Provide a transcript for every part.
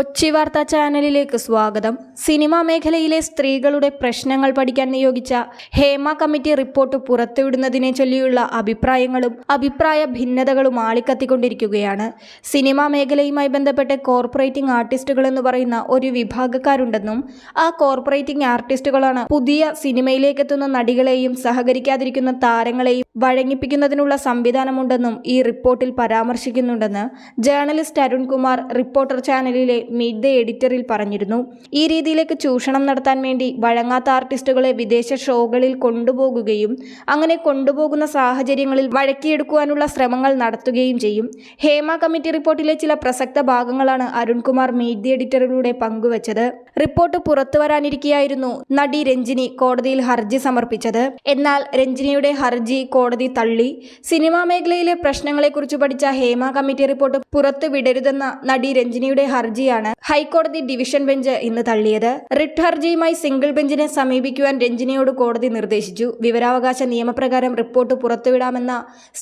കൊച്ചി വാർത്താ ചാനലിലേക്ക് സ്വാഗതം. സിനിമാ മേഖലയിലെ സ്ത്രീകളുടെ പ്രശ്നങ്ങൾ പഠിക്കാൻ നിയോഗിച്ച ഹേമ കമ്മിറ്റി റിപ്പോർട്ട് പുറത്തുവിടുന്നതിനെ ചൊല്ലിയുള്ള അഭിപ്രായങ്ങളും അഭിപ്രായ ഭിന്നതകളും ആളിക്കത്തിക്കൊണ്ടിരിക്കുകയാണ്. സിനിമാ മേഖലയുമായി ബന്ധപ്പെട്ട് കോർപ്പറേറ്റിംഗ് ആർട്ടിസ്റ്റുകൾ എന്ന് പറയുന്ന ഒരു വിഭാഗക്കാരുണ്ടെന്നും ആ കോർപ്പറേറ്റിംഗ് ആർട്ടിസ്റ്റുകളാണ് പുതിയ സിനിമയിലേക്ക് എത്തുന്ന നടികളെയും സഹകരിക്കാതിരിക്കുന്ന താരങ്ങളെയും വഴങ്ങിപ്പിക്കുന്നതിനുള്ള സംവിധാനമുണ്ടെന്നും ഈ റിപ്പോർട്ടിൽ പരാമർശിക്കുന്നുണ്ടെന്ന് ജേർണലിസ്റ്റ് അരുൺകുമാർ റിപ്പോർട്ടർ ചാനലിലെ മീറ്റ് ദ എഡിറ്ററിൽ പറഞ്ഞിരുന്നു. ഈ രീതിയിലേക്ക് ചൂഷണം നടത്താൻ വേണ്ടി വഴങ്ങാത്ത ആർട്ടിസ്റ്റുകളെ വിദേശ ഷോകളിൽ കൊണ്ടുപോകുകയും അങ്ങനെ കൊണ്ടുപോകുന്ന സാഹചര്യങ്ങളിൽ വഴക്കിയെടുക്കുവാനുള്ള ശ്രമങ്ങൾ നടത്തുകയും ചെയ്യും. ഹേമ കമ്മിറ്റി റിപ്പോർട്ടിലെ ചില പ്രസക്ത ഭാഗങ്ങളാണ് അരുൺകുമാർ മീറ്റ് ദി എഡിറ്ററിലൂടെ പങ്കുവച്ചത്. റിപ്പോർട്ട് പുറത്തുവരാനിരിക്കെയായിരുന്നു നടി രഞ്ജിനി കോടതിയിൽ ഹർജി സമർപ്പിച്ചത്. എന്നാൽ രഞ്ജിനിയുടെ ഹർജി കോടതി തള്ളി. സിനിമാ മേഖലയിലെ പ്രശ്നങ്ങളെക്കുറിച്ച് പഠിച്ച ഹേമ കമ്മിറ്റി റിപ്പോർട്ട് പുറത്തുവിടരുതെന്ന നടി രഞ്ജിനിയുടെ ഹർജിയാണ് ഹൈക്കോടതി ഡിവിഷൻ ബെഞ്ച് ഇന്ന് തള്ളിയത്. റിട്ട് ഹർജിയുമായി സിംഗിൾ ബെഞ്ചിനെ സമീപിക്കുവാൻ രഞ്ജിനിയോട് കോടതി നിർദ്ദേശിച്ചു. വിവരാവകാശ നിയമപ്രകാരം റിപ്പോർട്ട് പുറത്തുവിടാമെന്ന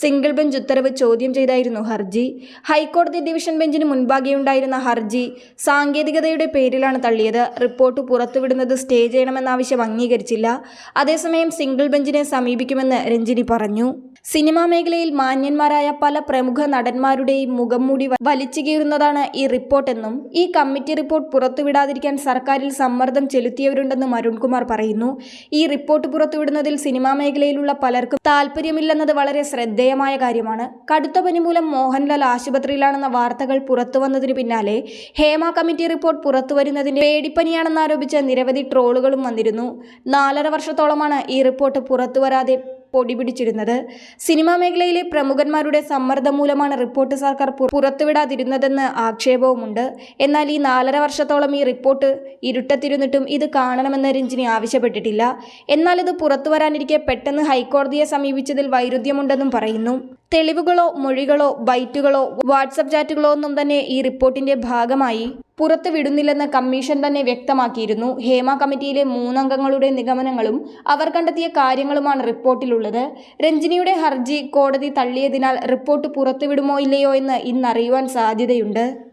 സിംഗിൾ ബെഞ്ച് ഉത്തരവ് ചോദ്യം ചെയ്തായിരുന്നു ഹർജി. ഹൈക്കോടതി ഡിവിഷൻ ബെഞ്ചിന് മുൻപാകെയുണ്ടായിരുന്ന ഹർജി സാങ്കേതികതയുടെ പേരിലാണ് തള്ളിയത്. റിപ്പോർട്ട് പുറത്തുവിടുന്നത് സ്റ്റേ ചെയ്യണമെന്ന ആവശ്യം അംഗീകരിച്ചില്ല. അതേസമയം സിംഗിൾ ബെഞ്ചിനെ സമീപിക്കുമെന്ന് രഞ്ജിനി പറഞ്ഞു. സിനിമാ മേഖലയിൽ മാന്യന്മാരായ പല പ്രമുഖ നടന്മാരുടെയും മുഖംമൂടി വലിച്ചു കീറുന്നതാണ് ഈ റിപ്പോർട്ടെന്നും ഈ കമ്മിറ്റി റിപ്പോർട്ട് പുറത്തുവിടാതിരിക്കാൻ സർക്കാരിൽ സമ്മർദ്ദം ചെലുത്തിയവരുണ്ടെന്നും അരുൺകുമാർ പറയുന്നു. ഈ റിപ്പോർട്ട് പുറത്തുവിടുന്നതിൽ സിനിമാ മേഖലയിലുള്ള പലർക്കും താല്പര്യമില്ലെന്നത് വളരെ ശ്രദ്ധേയമായ കാര്യമാണ്. കടുത്ത പനി മൂലം മോഹൻലാൽ ആശുപത്രിയിലാണെന്ന വാർത്തകൾ പുറത്തുവന്നതിന് പിന്നാലെ ഹേമ കമ്മിറ്റി റിപ്പോർട്ട് പുറത്തു പേടിപ്പനിയാണെന്നാരോപിച്ച പേടിപ്പനിയാണെന്ന് നിരവധി ട്രോളുകളും വന്നിരുന്നു. നാലര വർഷത്തോളമാണ് ഈ റിപ്പോർട്ട് പുറത്തു വരാതെ പൊടി പിടിച്ചിരുന്നത്. സിനിമാ മേഖലയിലെ പ്രമുഖന്മാരുടെ സമ്മർദ്ദം മൂലമാണ് റിപ്പോർട്ട് സർക്കാർ പുറത്തുവിടാതിരുന്നതെന്ന് ആക്ഷേപവുമുണ്ട്. എന്നാൽ ഈ നാലര വർഷത്തോളം ഈ റിപ്പോർട്ട് ഇരുട്ടത്തിരുന്നിട്ടും ഇത് കാണണമെന്ന് രഞ്ജിനി ആവശ്യപ്പെട്ടിട്ടില്ല. എന്നാൽ ഇത് പുറത്തു വരാനിരിക്കെ പെട്ടെന്ന് ഹൈക്കോടതിയെ സമീപിച്ചതിൽ വൈരുദ്ധ്യമുണ്ടെന്നും പറയുന്നു. തെളിവുകളോ മൊഴികളോ ബൈറ്റുകളോ വാട്സപ്പ് ചാറ്റുകളോ ഒന്നും തന്നെ ഈ റിപ്പോർട്ടിന്റെ ഭാഗമായി പുറത്തു വിടുന്നില്ലെന്ന് കമ്മീഷൻ തന്നെ വ്യക്തമാക്കിയിരുന്നു. ഹേമ കമ്മിറ്റിയിലെ മൂന്നംഗങ്ങളുടെ നിഗമനങ്ങളും അവർ കണ്ടെത്തിയ കാര്യങ്ങളുമാണ് റിപ്പോർട്ടിലുള്ളത്. രഞ്ജിനിയുടെ ഹർജി കോടതി തള്ളിയതിനാൽ റിപ്പോർട്ട് പുറത്തുവിടുമോ ഇല്ലയോ എന്ന് ഇന്നറിയുവാൻ സാധ്യതയുണ്ട്.